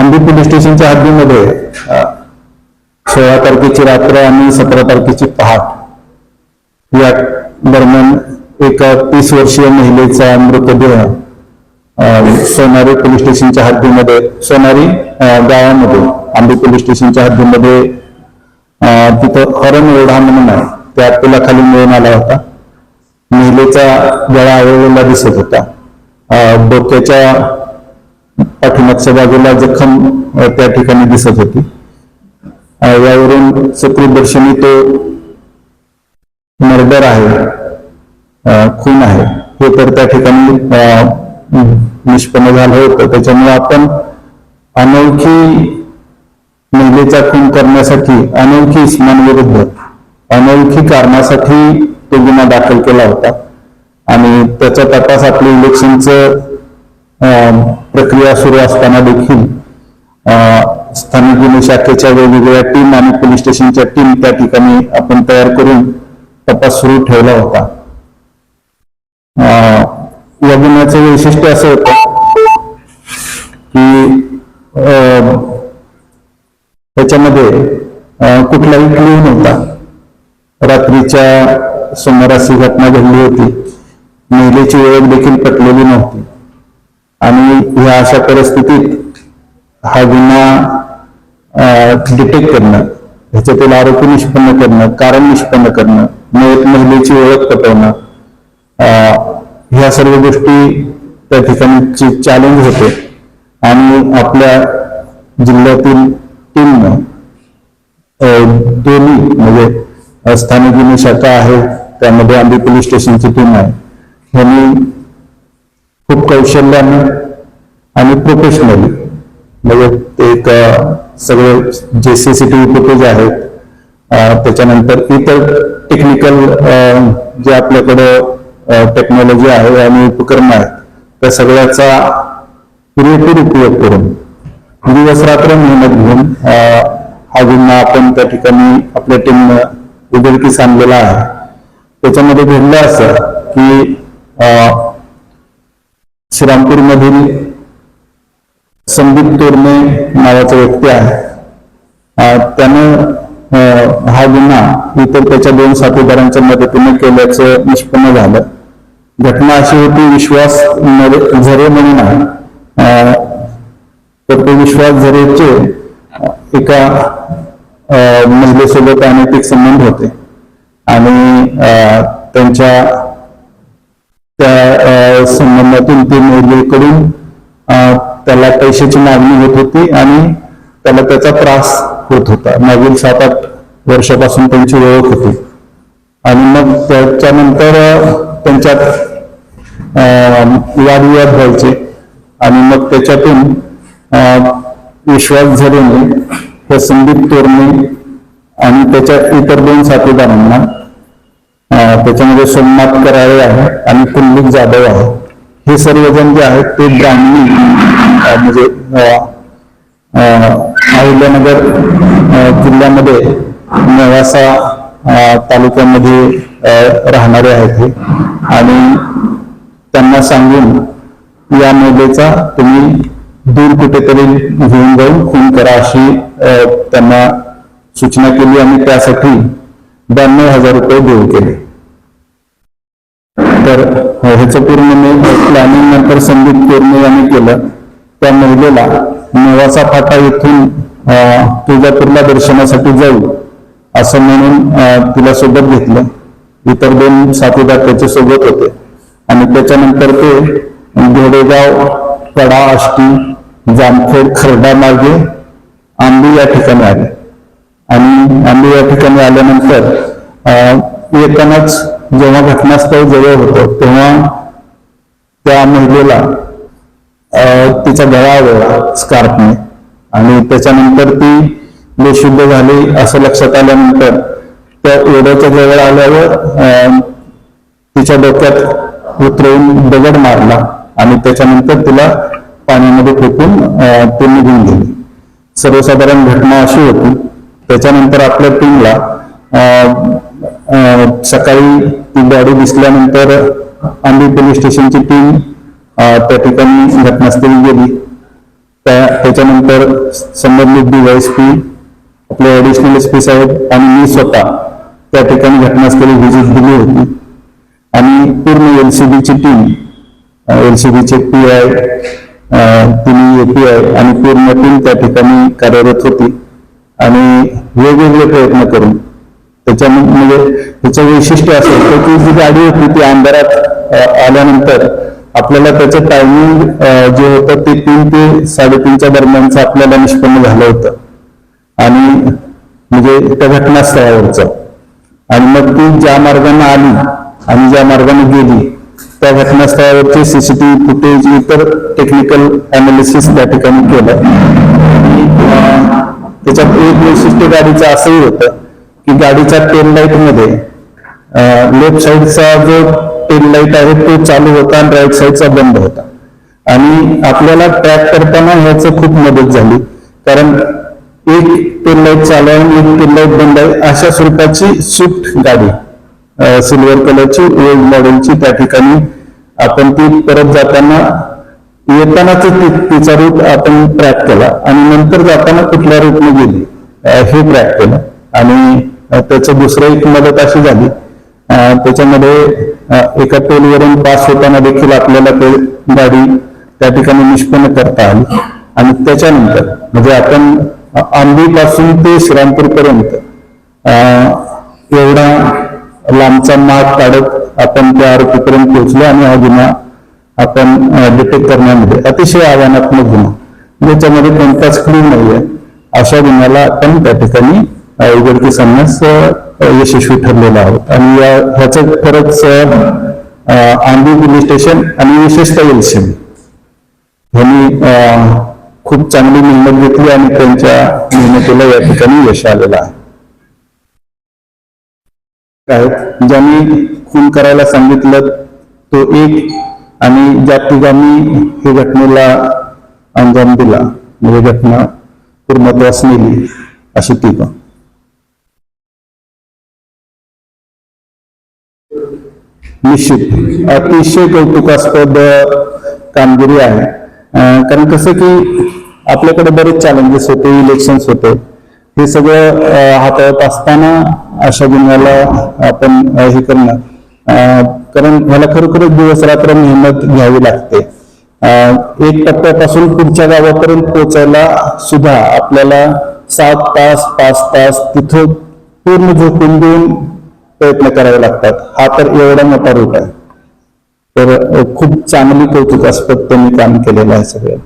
Ambi police स्टेशनच्या हद्दीमध्ये सोळा तारखेची रात्र आणि सतरा तारखेची पहाट. या दरम्यान एका तीस वर्षीय महिलेचा मृतदेह सोनारी पोलीस स्टेशनच्या हद्दीमध्ये सोनारी गावामध्ये आंबी पोलीस स्टेशनच्या हद्दीमध्ये तिथं हरण ओढा म्हणून आहे. त्या पुलाखाली मिळून आला होता. महिलेचा गळा आवळलेला दिसत होता. डोक्याच्या पाठीमागच्या बाजूला जखम त्या ठिकाणी दिसत होती. यावरून चतुर्दर्शनी तो मर्डर आहे खून आहे. हे तर त्या ठिकाणी निष्पन्न झालं होतं. त्याच्यामुळे आपण अनोळखी महिलेचा खून करण्यासाठी अनोळखी इस्मांविरुद्ध अनोळखी कारणासाठी तो गुन्हा दाखल केला होता. आणि त्याचा तपास आपल्या इलेक्शनचं अं, प्रक्रिया सुरू असताना देखील अं, स्थानिक गुन्हे शाखेच्या वेगवेगळ्या टीम आणि पोलीस स्टेशनच्या टीम त्या ठिकाणी आपण तयार करून तपास सुरू ठेवला होता. अं, या गुन्ह्याचं वैशिष्ट्य असं होतं की अं, त्याच्यामध्ये कुठलाही क्लू नव्हता. रात्रीच्या सुमारास ही घटना घडली होती. महिलेची ओळख देखील पटलेली नव्हती. आणि ह्या अशा परिस्थितीत हा गुन्हा डिटेक्ट करणं ह्याच्यातील आरोपी निष्पन्न करणं कारण निष्पन्न करणं मग महिलेची ओळख पटवणं ह्या सर्व गोष्टी त्या ठिकाणी चॅलेंज होते. आणि आपल्या जिल्ह्यातील टीमनं दोन्ही म्हणजे स्थानिक गुन्हे शाखा आहे त्यामध्ये आंबी पोलीस स्टेशनची टीम आहे यांनी खूप कौशल्याने आणि प्रोफेशनली म्हणजे एक सगळे जे सीसीटीव्ही फुटेज आहेत त्याच्यानंतर इतर टेक्निकल जे आपल्याकडं टेक्नॉलॉजी आहे आणि उपकरण आहेत त्या सगळ्याचा पुरेपूर उपयोग करून दिवस रात्र मेहनत घेऊन हा गुन्हा आपण त्या ठिकाणी आपल्या टीमनं उघडकीस आणलेला आहे. त्याच्यामध्ये घडलं असं की श्रीरामपूरमधील संदीप तोरणे नावाचा व्यक्ती आहे. त्यानं हा गुन्हा इतर त्याच्या दोन साथीदारांच्या मदतीने केल्याचं निष्पन्न झालं. घटना अशी होती विश्वास झरे म्हणून आहे. तर ते विश्वास झरेचे एका महिलेसोबत अनैतिक संबंध होते. आणि त्यांच्या त्या संबंधातून ते महिलेकडून त्याला पैशाची मागणी होत होती आणि त्याला त्याचा त्रास होत होता. मागील सात आठ वर्षापासून त्यांची ओळख होती. आणि मग त्याच्यानंतर त्यांच्यात वादविवाद व्हायचे. आणि मग त्याच्यातून विश्वास झरेने त्या संदीप तोरणे आणि त्याच्या इतर दोन साथीदारांना त्याच्यामध्ये सोमनाथ कराळे आहे आणि कुल्लिक जाधव आहे. हे सर्वजण जे आहेत ते ब्राह्मणी म्हणजे अहिल्यानगर जिल्ह्यामध्ये नेवासा तालुक्यामध्ये राहणारे आहेत हे. आणि त्यांना सांगून या महिलेचा तुम्ही दूर कुठेतरी घेऊन जाऊन खून करा अशी त्यांना सूचना केली आणि त्यासाठी ब्याण्णव हजार रुपये देऊ केले. तर ह्याचं पूर्ण मी प्लॅनिंग नंतर संदीप तोरणे यांनी केलं. त्या महिलेला नेवासा फाटा येथून तुळजापूरला दर्शनासाठी जाऊ असं म्हणून तिला सोबत घेतलं. इतर दोन साथीदार त्याच्या सोबत होते. आणि त्याच्यानंतर ते घोडेगाव कडा आष्टी जामखेड खरडा मार्गे आंबी या ठिकाणी आले. आणि आंबी या ठिकाणी आल्यानंतर अं, येतानाच जेव्हा घटनास्थळ जवळ होतं तेव्हा त्या महिलेला तिचा गळा आवळला स्कार्फने आणि त्याच्यानंतर ती बेशुद्ध झाली असं लक्षात आल्यानंतर त्या ओढ्याच्या जवळ आल्यावर तिच्या डोक्यात उतरवून दगड मारला आणि त्याच्यानंतर तिला पाण्यामध्ये फेकून ते निघून गेली. सर्वसाधारण घटना अशी होती त्याच्यानंतर आपल्या टीमला सकाळी ती बॉडी दिसल्यानंतर आंबी पोलीस स्टेशनची टीम त्या ठिकाणी घटनास्थळी गेली. त्या त्याच्यानंतर संबंधित डीवायएसपी आपले ऍडिशनल एस पी साहेब आणि मी स्वतः त्या ठिकाणी घटनास्थळी व्हिजिट दिली होती. आणि पूर्ण एल सी बीची टीम एल सी बीचे पी आय तिन्ही एपीआय आणि पूर्ण टीम त्या ठिकाणी कार्यरत होती. आणि वेगवेगळे प्रयत्न करून त्याच्यामध्ये म्हणजे त्याचं वैशिष्ट्य असं होतं की जी गाडी होती ती अंधारात आल्यानंतर आपल्याला त्याचं टायमिंग जे होतं ते तीन ते साडेतीनच्या दरम्यानचं आपल्याला निष्पन्न झालं होतं. आणि म्हणजे त्या घटनास्थळावरचं. आणि मग ती ज्या मार्गाने आली आणि ज्या मार्गाने गेली त्या घटनास्थळावरचे सीसीटीव्ही फुटेज इतर टेक्निकल अनालिसिस त्या ठिकाणी केलं. आणि, त्याच्यात एक वैशिष्ट्य गाडीचं असंही होतं की गाडीच्या टेल लाइटमध्ये लेफ्ट साईडचा जो टेल लाइट आहे तो चालू होता आणि राईट साईडचा बंद होता. आणि आपल्याला ट्रॅक करताना ह्याच खूप मदत झाली. कारण एक टेल लाइट चालू आहे आणि एक टेल लाइट बंद आहे अशा स्वरूपाची स्विफ्ट गाडी सिल्वर कलरची ओल्ड मॉडेलची त्या ठिकाणी आपण ती परत जाताना येतानाच ती- तिचा रूट आपण ट्रॅक केला आणि नंतर जाताना कुठल्या रूटने गेली हे ट्रॅक केलं. आणि त्याचं दुसरं एक मदत अशी झाली. त्याच्यामध्ये एका टोलवरून पास होताना देखील आपल्याला ते गाडी त्या ठिकाणी निष्पन्न करता आली. आणि त्याच्यानंतर म्हणजे आपण आंबी पासून ते श्रीरामपूरपर्यंत एवढा लांबचा माग काढत आपण त्या आरोपीपर्यंत पोहोचलो आणि हा गुन्हा आपण डिटेक्ट करण्यामध्ये अतिशय आव्हानात्मक गुन्हा. ज्याच्यामध्ये कोणताच क्लू नाहीये. अशा गुन्ह्याला आपण त्या ठिकाणी उघडकीस आणण्यास यशस्वी ठरलेला आहोत. आणि या ह्याचं खरंच आंबी पोलीस स्टेशन आणि विशेषतः एलसीबी यांनी खूप चांगली मेहनत घेतली आणि त्यांच्या मेहनतीला या ठिकाणी यश आलेलं आहे. म्हणजे आहेत ज्यांनी खून करायला सांगितलं तो एक आणि ज्या ठिकाणी ही घटनेला अंजाम दिला म्हणजे घटना पूर्णत्वास नेली अशी टीका निश्चित. अतिशय कौतुकास्पद कामगिरी आहे. कारण कसं की आपल्याकडे बरेच चॅलेंजेस होते इलेक्शन्स होते. हे सगळं हाताळत असताना अशा गुन्ह्याला आपण हे करणं कारण ह्याला खरोखरच दिवस रात्र मेहनत घ्यावी लागते. एक टप्प्यापासून पुढच्या गावापर्यंत पोहोचायला सुद्धा आपल्याला सात तास पाच तास तिथं पूर्ण झोपून देऊन प्रयत्न करावे लागतात. हा तर एवढा मोठा रूट आहे. तर खूप चांगली कौतुकास्पद त्यांनी काम केलेलं आहे सगळं.